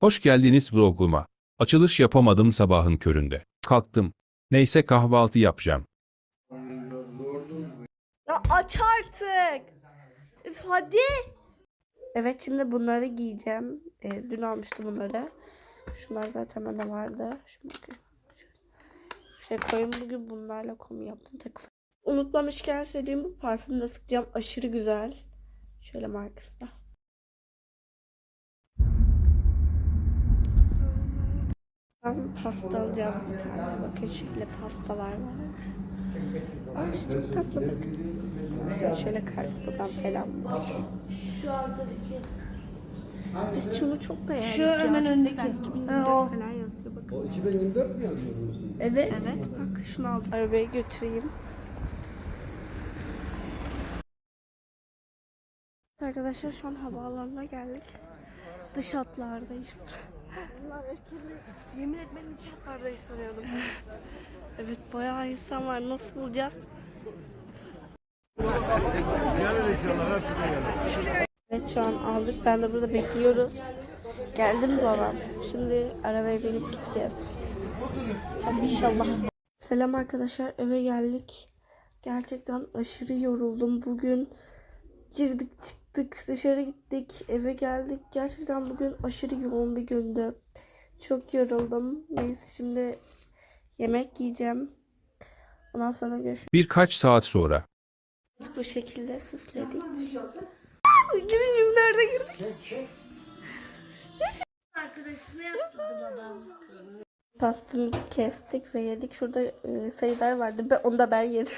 Hoş geldiniz vloguma. Açılış yapamadım sabahın köründe. Kalktım. Neyse kahvaltı yapacağım. Ya aç artık. Üf hadi. Evet şimdi bunları giyeceğim. Ee, dün almıştım bunları. Şunlar zaten bende vardı. Bakayım. Şey koyayım bugün bunlarla komu yaptım. Tek Unutmamışken söyleyeyim bu parfümü sıkacağım. Aşırı güzel. Şöyle markası da. Ben pasta alacağım bir tane. Bakın şöyle pastalar var. Aa işte çok tatlı bakın. Mesela şöyle kartpodan falan. Şu arkadaki. Biz şunu çok beğendik Şu ya. hemen Çok öndeki. güzel. 2024 Ha, o. falan yazıyor bakın. O 2024 mi yazıyorsunuz? Evet. Evet bak şunu aldım. Arabaya götüreyim. Evet Arkadaşlar şu an havaalanına geldik. Dış hatlardayız. Yemin etmeyin dış hatlardayız sanıyordum. Evet bayağı insan var. Nasıl bulacağız? Evet şu an aldık. Ben de burada bekliyoruz. Geldim babam. Şimdi arabaya binip gideceğiz. Hadi inşallah. Selam arkadaşlar eve geldik. Gerçekten aşırı yoruldum bugün. Girdik çıktık dışarı gittik eve geldik. Gerçekten bugün aşırı yoğun bir gündü. Çok yoruldum. Neyse şimdi yemek yiyeceğim. Ondan sonra görüşürüz. Birkaç saat sonra. Bu şekilde süsledik. 2024'e girdik. Arkadaşını yaptırdı babam. Pastamızı kestik ve yedik. Şurada e, sayılar vardı. Ben, onu da ben yedim.